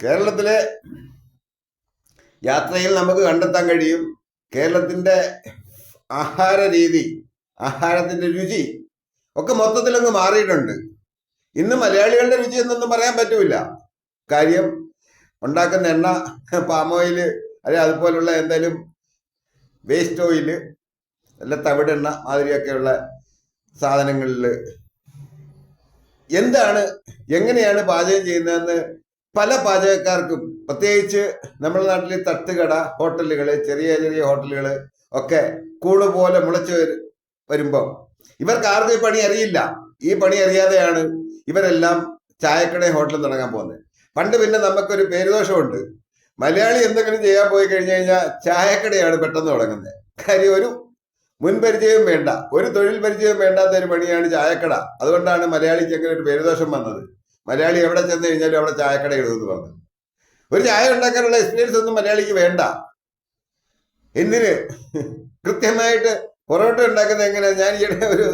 കേരളത്തിലെ യാത്രയിൽ നമുക്ക് കണ്ടെത്താൻ കഴിയും കേരളത്തിന്റെ ആഹാര രീതി ആഹാരത്തിന്റെ രുചി ഒക്കെ മൊത്തത്തിലങ്ങ് മാറിയിട്ടുണ്ട്. ഇന്ന് മലയാളികളുടെ രുചി എന്നൊന്നും പറയാൻ പറ്റൂല. കാര്യം ഉണ്ടാക്കുന്ന എണ്ണ പാം ഓയിൽ അല്ലെ അതുപോലുള്ള എന്തെങ്കിലും വേസ്റ്റ് ഓയിൽ അല്ല തവിടെണ്ണ മാതിരിയൊക്കെയുള്ള സാധനങ്ങളിൽ എന്താണ് എങ്ങനെയാണ് പാചകം ചെയ്യുന്നതെന്ന് പല പാചകക്കാർക്കും പ്രത്യേകിച്ച് നമ്മുടെ നാട്ടിലെ തട്ടുകട ഹോട്ടലുകൾ ചെറിയ ചെറിയ ഹോട്ടലുകൾ ഒക്കെ കൂട് പോലെ മുളച്ചു വരു- വരുമ്പം ഇവർക്ക് ആർക്കും ഈ പണി അറിയില്ല. ഈ പണി അറിയാതെയാണ് ഇവരെല്ലാം ചായക്കടയും ഹോട്ടലും തുടങ്ങാൻ പോകുന്നത്. പണ്ട് പിന്നെ നമുക്കൊരു പേരുദോഷമുണ്ട്. മലയാളി എന്തെങ്കിലും ചെയ്യാൻ പോയി കഴിഞ്ഞു കഴിഞ്ഞാൽ ചായക്കടയാണ് പെട്ടെന്ന് തുടങ്ങുന്നത്. കാര്യം ഒരു മുൻപരിചയവും വേണ്ട. ഒരു തൊഴിൽ പരിചയവും വേണ്ടാത്ത ഒരു പണിയാണ് ചായക്കട. അതുകൊണ്ടാണ് മലയാളിക്ക് അങ്ങനെ ഒരു പേരുദോഷം വന്നത്. മലയാളി എവിടെ ചെന്ന് കഴിഞ്ഞാലും അവിടെ ചായക്കട ഇടുമെന്ന് പറഞ്ഞു. ഒരു ചായ ഉണ്ടാക്കാനുള്ള എക്സ്പീരിയൻസ് ഒന്നും മലയാളിക്ക് വേണ്ട. എന്തിന്? കൃത്യമായിട്ട് പൊറോട്ട ഉണ്ടാക്കുന്നത് എങ്ങനെയാണ് ഞാൻ ഈയിടെ ഒരു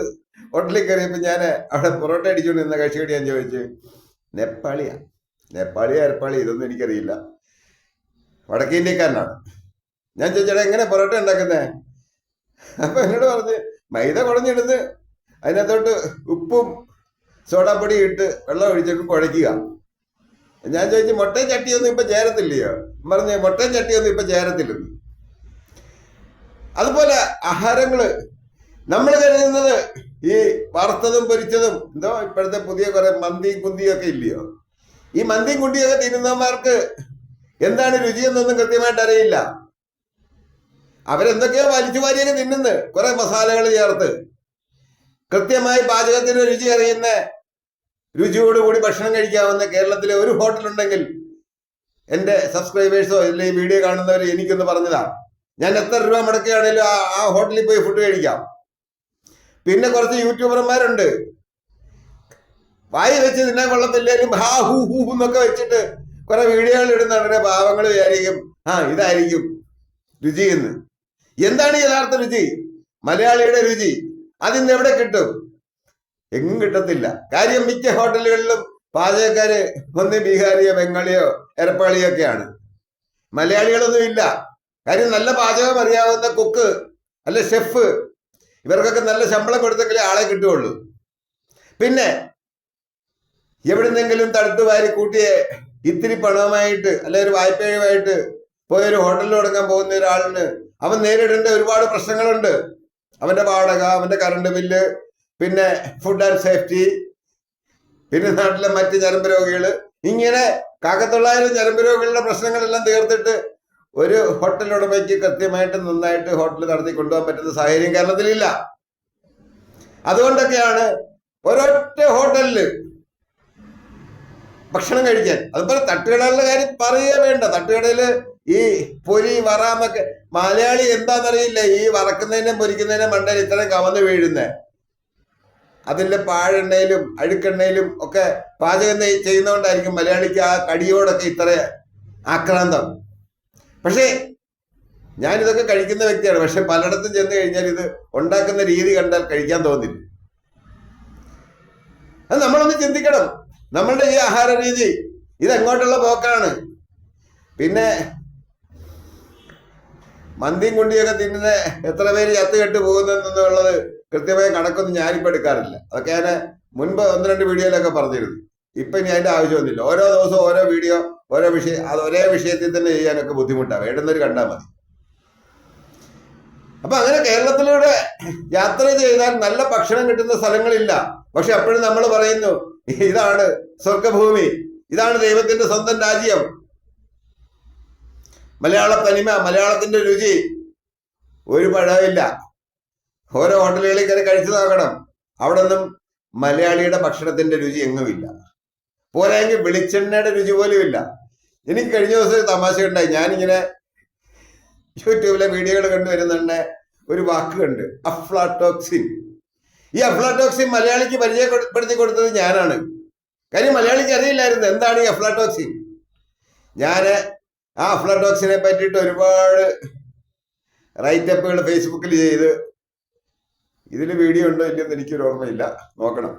ഹോട്ടലിൽ കയറിയപ്പോൾ ഞാൻ അവിടെ പൊറോട്ട അടിച്ചുകൊണ്ട് നിന്ന കക്ഷിയോട് ഞാൻ ചോദിച്ചു നേപ്പാളിയാ? നേപ്പാളി അരപ്പാളി ഇതൊന്നും എനിക്കറിയില്ല. വടക്കേ ഇന്ത്യക്കാരനാണ്. ഞാൻ ചോദിച്ചേട്ടാ എങ്ങനെ പൊറോട്ട ഉണ്ടാക്കുന്നത് അപ്പൊ എന്നോട് പറഞ്ഞ് മൈദ കുടഞ്ഞെടുത്ത് അതിനകത്തോട്ട് ഉപ്പും സോഡാപ്പൊടി ഇട്ട് വെള്ളം ഒഴിച്ചിട്ട് കുഴയ്ക്കുക. ഞാൻ ചോദിച്ചു മുട്ടയും ചട്ടിയൊന്നും ഇപ്പൊ ചേരത്തില്ലയോ? പറഞ്ഞു മുട്ടയും ചട്ടിയൊന്നും ഇപ്പൊ ചേരത്തില്ലെന്ന് അതുപോലെ ആഹാരങ്ങൾ. നമ്മൾ കരുതുന്നത് ഈ വറുത്തതും പൊരിച്ചതും എന്തോ ഇപ്പോഴത്തെ പുതിയ കുറെ മന്തിയും കുന്തിയും ഒക്കെ ഇല്ലയോ? ഈ മന്തിയും കുണ്ടിയൊക്കെ തിരുന്നവന്മാർക്ക് എന്താണ് രുചിയെന്നൊന്നും കൃത്യമായിട്ട് അറിയില്ല. അവരെന്തൊക്കെയോ വലിച്ചു വാരിയൊക്കെ തിന്നുന്നു കുറെ മസാലകൾ ചേർത്ത്. കൃത്യമായി പാചകത്തിന് രുചി അറിയുന്ന രുചിയോടുകൂടി ഭക്ഷണം കഴിക്കാവുന്ന കേരളത്തിലെ ഒരു ഹോട്ടലുണ്ടെങ്കിൽ എന്റെ സബ്സ്ക്രൈബേഴ്സോ അല്ലെങ്കിൽ വീഡിയോ കാണുന്നവർ എനിക്കൊന്ന് പറഞ്ഞതാണ് ഞാൻ എത്ര രൂപ മുടക്കുകയാണെങ്കിലും ആ ആ ഹോട്ടലിൽ പോയി ഫുഡ് കഴിക്കാം. പിന്നെ കുറച്ച് യൂട്യൂബർമാരുണ്ട്. വായി വെച്ച് തിന്നാൻ കൊള്ളത്തില്ലെങ്കിലും ഹാ ഹൂ ഹൂ എന്നൊക്കെ വെച്ചിട്ട് കുറെ വീഡിയോകൾ ഇടുന്നുണ്ട് പാവങ്ങൾ വിചാരിക്കും. ആ ഇതായിരിക്കും രുചി എന്ന്. എന്താണ് യഥാർത്ഥ രുചി? മലയാളിയുടെ രുചി. അതിന്ന് എവിടെ കിട്ടും? എങ്ങും കിട്ടത്തില്ല. കാര്യം മിക്ക ഹോട്ടലുകളിലും പാചകക്കാര് ഒന്ന് ബീഹാരിയോ ബംഗാളിയോ എരപ്പാളിയോ ഒക്കെയാണ്. മലയാളികളൊന്നും ഇല്ല കാര്യം നല്ല പാചകം അറിയാവുന്ന കുക്ക് അല്ല ഷെഫ് ഇവർക്കൊക്കെ നല്ല ശമ്പളം കൊടുത്തെങ്കിലേ ആളെ കിട്ടുകയുള്ളൂ. പിന്നെ എവിടുന്നെങ്കിലും തടുത്തു വാരി കൂട്ടിയ ഇത്തിരി പണവുമായിട്ട് അല്ലെ ഒരു വായ്പയുമായിട്ട് പോയൊരു ഹോട്ടലിൽ തുടങ്ങാൻ പോകുന്ന ഒരാളിന് അവൻ നേരിടേണ്ട ഒരുപാട് പ്രശ്നങ്ങളുണ്ട്. അവന്റെ വാടക അവന്റെ കറണ്ട് ബില്ല് പിന്നെ ഫുഡ് ആൻഡ് സേഫ്റ്റി പിന്നെ നാട്ടിലെ മറ്റ് ഞരമ്പ് രോഗികൾ ഇങ്ങനെ കാക്കത്തൊള്ളായിരം ഞരമ്പ് രോഗികളുടെ പ്രശ്നങ്ങളെല്ലാം തീർത്തിട്ട് ഒരു ഹോട്ടൽ ഉടമയ്ക്ക് കൃത്യമായിട്ട് നന്നായിട്ട് ഹോട്ടൽ നടത്തി കൊണ്ടുപോകാൻ പറ്റുന്ന സാഹചര്യം കേരളത്തിലില്ല. അതുകൊണ്ടൊക്കെയാണ് ഒരൊറ്റ ഹോട്ടലിൽ ഭക്ഷണം കഴിക്കാൻ. അതുപോലെ തട്ടുകടകളുടെ കാര്യം പറയുക വേണ്ട. തട്ടുകടയിൽ ഈ പൊരി വറാമൊക്കെ മലയാളി എന്താണെന്നറിയില്ല? ഈ വറക്കുന്നതിനും പൊരിക്കുന്നതിനും മണ്ടയിൽ ഇത്രയും കവന്ന് വീഴുന്നേ. അതിന്റെ പാഴെണ്ണയിലും അഴുക്കെണ്ണയിലും ഒക്കെ പാചകം ചെയ്യുന്നതുകൊണ്ടായിരിക്കും മലയാളിക്ക് ആ കടിയോടൊക്കെ ഇത്ര ആക്രാന്തം. പക്ഷേ ഞാനിതൊക്കെ കഴിക്കുന്ന വ്യക്തിയാണ്. പക്ഷെ പലയിടത്തും ചെന്ന് കഴിഞ്ഞാൽ ഇത് ഉണ്ടാക്കുന്ന രീതി കണ്ടാൽ കഴിക്കാൻ തോന്നില്ല. അത് നമ്മളൊന്ന് ചിന്തിക്കണം. നമ്മളുടെ ഈ ആഹാര രീതി ഇതെങ്ങോട്ടുള്ള പോക്കാണ്? പിന്നെ മന്തിയും കുണ്ടിയൊക്കെ തിന്നുന്ന എത്ര പേര് ചത്ത് കെട്ട് പോകുന്നെന്നുള്ളത് കൃത്യമായ കണക്കൊന്നും ഞാനിപ്പോൾ എടുക്കാറില്ല. അതൊക്കെ ഞാൻ മുൻപ് ഒന്ന് രണ്ട് വീഡിയോയിലൊക്കെ പറഞ്ഞിരുന്നു. ഇപ്പൊ ഇനി അതിന്റെ ആവശ്യമൊന്നുമില്ല ഓരോ ദിവസവും ഓരോ വീഡിയോ ഓരോ വിഷയം അത് ഒരേ വിഷയത്തിൽ തന്നെ ചെയ്യാനൊക്കെ ബുദ്ധിമുട്ടാണ്. വേണ്ടുന്നവർ കണ്ടാൽ മതി. അപ്പൊ അങ്ങനെ കേരളത്തിലൂടെ യാത്ര ചെയ്താൽ നല്ല ഭക്ഷണം കിട്ടുന്ന സ്ഥലങ്ങളില്ല. പക്ഷെ അപ്പോഴും നമ്മൾ പറയുന്നു ഇതാണ് സ്വർഗഭൂമി ഇതാണ് ദൈവത്തിന്റെ സ്വന്തം രാജ്യം. മലയാള തനിമ മലയാളത്തിന്റെ രുചി. ഒരു പഴമില്ല ഓരോ ഹോട്ടലുകളിൽ കയറി കഴിച്ചു നോക്കണം. അവിടെ ഒന്നും മലയാളിയുടെ ഭക്ഷണത്തിന്റെ രുചി എങ്ങുമില്ല. പോരായെങ്കിൽ വെളിച്ചെണ്ണയുടെ രുചി പോലും ഇല്ല എനിക്ക് കഴിഞ്ഞ ദിവസം ഒരു തമാശ ഉണ്ടായി. ഞാനിങ്ങനെ യൂട്യൂബിലെ വീഡിയോകൾ കണ്ടുവരുന്നുണ്ട് ഒരു വാക്ക് കണ്ട്. അഫ്ലാടോക്സിൻ ഈ അഫ്ലാടോക്സിൻ മലയാളിക്ക് പരിചയപ്പെടുത്തി കൊടുത്തത് ഞാനാണ്. കാര്യം മലയാളിക്ക് അറിയില്ലായിരുന്നു. എന്താണ് ഈ അഫ്ലാടോക്സിൻ ഞാൻ ആ ഫ്ലഡോക്സിനെ പറ്റിയിട്ട് ഒരുപാട് റൈറ്റപ്പുകൾ ഫേസ്ബുക്കിൽ ചെയ്ത് ഇതിൽ വീഡിയോ ഉണ്ടോ ഇല്ലെന്ന് എനിക്കൊരു ഓർമ്മയില്ല. നോക്കണം.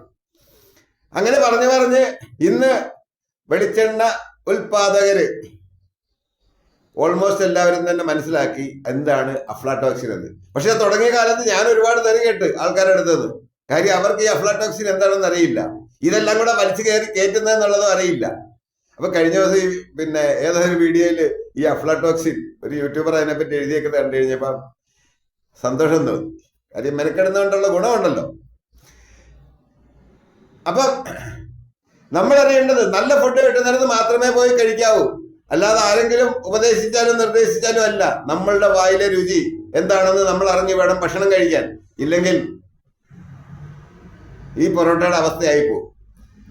അങ്ങനെ പറഞ്ഞു പറഞ്ഞ് ഇന്ന് വെളിച്ചെണ്ണ ഉൽപാദകര് ഓൾമോസ്റ്റ് എല്ലാവരും തന്നെ മനസ്സിലാക്കി എന്താണ് അഫ്ലാടോക്സിൻ എന്ന്. പക്ഷെ തുടങ്ങിയ കാലത്ത് ഞാൻ ഒരുപാട് തരം കേട്ട് ആൾക്കാരുടെ അടുത്തത്. കാര്യം അവർക്ക് ഈ അഫ്ലാടോക്സിൻ എന്താണെന്ന് അറിയില്ല. ഇതെല്ലാം കൂടെ വലിച്ചു കയറി കയറ്റുന്നതെന്നുള്ളതും അറിയില്ല. അപ്പൊ കഴിഞ്ഞ ദിവസം ഈ പിന്നെ ഏതൊരു വീഡിയോയിൽ ഈ അഫ്ലാടോക്സിൻ ഒരു യൂട്യൂബർ അതിനെപ്പറ്റി എഴുതിയൊക്കെ കണ്ടു കഴിഞ്ഞപ്പോ സന്തോഷം തോന്നി. കാര്യം മെനക്കെടുന്നതുകൊണ്ടുള്ള ഗുണമുണ്ടല്ലോ. അപ്പം നമ്മൾ അറിയേണ്ടത് നല്ല ഫുഡ് കിട്ടുന്നിടത്ത് മാത്രമേ പോയി കഴിക്കാവൂ. അല്ലാതെ ആരെങ്കിലും ഉപദേശിച്ചാലും നിർദ്ദേശിച്ചാലും അല്ല നമ്മളുടെ വായിലെ രുചി എന്താണെന്ന് നമ്മൾ അറിഞ്ഞു വേണം ഭക്ഷണം കഴിക്കാൻ. ഇല്ലെങ്കിൽ ഈ പൊറോട്ടയുടെ അവസ്ഥയായി പോകും.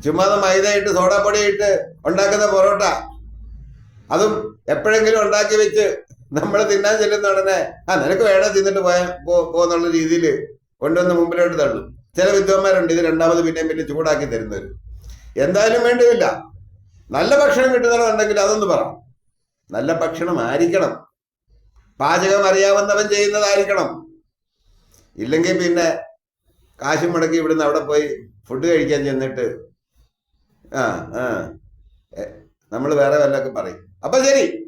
ചുമ്മാതെ മൈദയിട്ട് സോഡാപ്പൊടി ഇട്ട് ഉണ്ടാക്കുന്ന പൊറോട്ട. അതും എപ്പോഴെങ്കിലും ഉണ്ടാക്കി വെച്ച് നമ്മൾ തിന്നാൻ ചെല്ലുന്ന ഉടനെ ആ നിനക്ക് വേണം തിന്നിട്ട് പോയാൽ പോകുന്നുള്ള രീതിയിൽ കൊണ്ടുവന്ന് മുമ്പിലോട്ട് തള്ളും. ചില വിദ്വാന്മാരുണ്ട് ഇത് രണ്ടാമത് പിന്നെയും പിന്നെ ചൂടാക്കി തരുന്നവർ എന്തായാലും വേണ്ടിയില്ല നല്ല ഭക്ഷണം കിട്ടുന്നവരുണ്ടെങ്കിൽ അതൊന്ന് പറ. നല്ല ഭക്ഷണം ആയിരിക്കണം. പാചകം അറിയാവുന്നവൻ ചെയ്യുന്നതായിരിക്കണം. ഇല്ലെങ്കിൽ പിന്നെ കാശും മുടക്കി ഇവിടുന്ന് അവിടെ പോയി ഫുഡ് കഴിക്കാൻ ചെന്നിട്ട് ആ ആ. നമ്മൾ വേറെ വല്ലതൊക്കെ പറയും. അപ്പൊ ശരി.